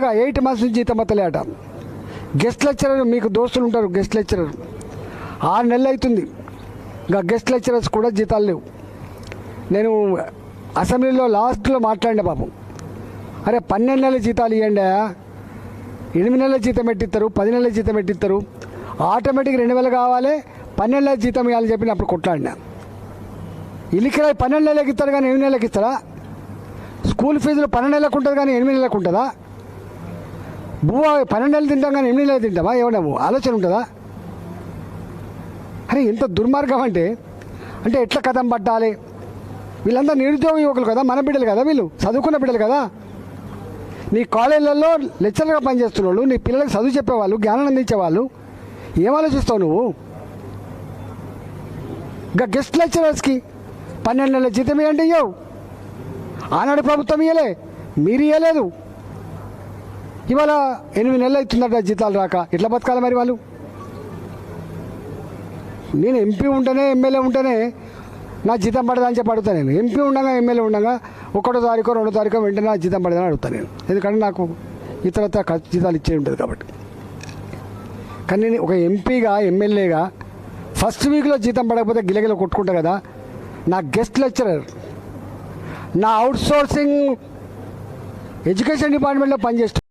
Eight months నుంచి జీతం అత్తలేట. Guest lecturer మీకు దోస్తులు ఉంటారు గెస్ట్ లెక్చరర్ ఆరు నెలలు అవుతుంది. ఇంకా గెస్ట్ లెక్చరర్స్ కూడా జీతాలు లేవు. నేను అసెంబ్లీలో లాస్ట్లో మాట్లాడిన పాపం. అరే పన్నెండు నెలల జీతాలు ఇవ్వండి ఎనిమిది నెలల జీతం పెట్టిస్తారు పది నెలల జీతం పెట్టిస్తారు. ఆటోమేటిక్ రెండు వేలు కావాలి పన్నెండు నెలల జీతం ఇవ్వాలని చెప్పి అప్పుడు కొట్లాడినా. ఇల్లికి పన్నెండు నెలలకు ఇస్తారు కానీ ఎనిమిది నెలలకు ఇస్తారా? స్కూల్ ఫీజులు పన్నెండు నెలలకు ఉంటుంది కానీ ఎనిమిది నెలలకు ఉంటుందా? భూమా పన్నెండు నెలలు తింటాం కానీ ఎనిమిది నెలలు తింటామా? ఏమన్నా ఆలోచన ఉంటుందా? అరే ఎంత దుర్మార్గం అంటే అంటే ఎట్లా కథం పట్టాలి? వీళ్ళంతా నిరుద్యోగ యువకులు కదా మన బిడ్డలు కదా వీళ్ళు చదువుకున్న బిడ్డలు కదా. నీ కాలేజీలలో లెక్చర్గా పనిచేస్తున్న వాళ్ళు నీ పిల్లలకు చదువు చెప్పేవాళ్ళు జ్ఞానం అందించేవాళ్ళు ఏం ఆలోచిస్తావు నువ్వు? ఇంకా గెస్ట్ లెక్చరర్స్కి పన్నెండు నెలల జీతం ఇవ్వండి ఇవ్వవు ఆనాడు ప్రభుత్వం ఇవ్వలే మీరు ఇవ్వలేదు ఇవాళ ఎనిమిది నెలలు అవుతుందట జీతాలు రాక. ఎట్లా బతకాలి మరి వాళ్ళు? నేను ఎంపీ ఉంటేనే ఎమ్మెల్యే ఉంటేనే నా జీతం పడదని చెప్పి అడుగుతాను నేను. ఎంపీ ఉండగా ఎమ్మెల్యే ఉండగా ఒకటో తారీఖు రెండో తారీఖు వెంటనే నా జీతం పడదని అడుగుతాను నేను. ఎందుకంటే నాకు ఇతరత జీతాలు ఇచ్చే ఉంటుంది కాబట్టి. కానీ నేను ఒక ఎంపీగా ఎమ్మెల్యేగా ఫస్ట్ వీక్లో జీతం పడకపోతే గిలగిల కొట్టుకుంటా కదా. నా గెస్ట్ లెక్చరర్ నా అవుట్ సోర్సింగ్ ఎడ్యుకేషన్ డిపార్ట్మెంట్లో పనిచేస్తాను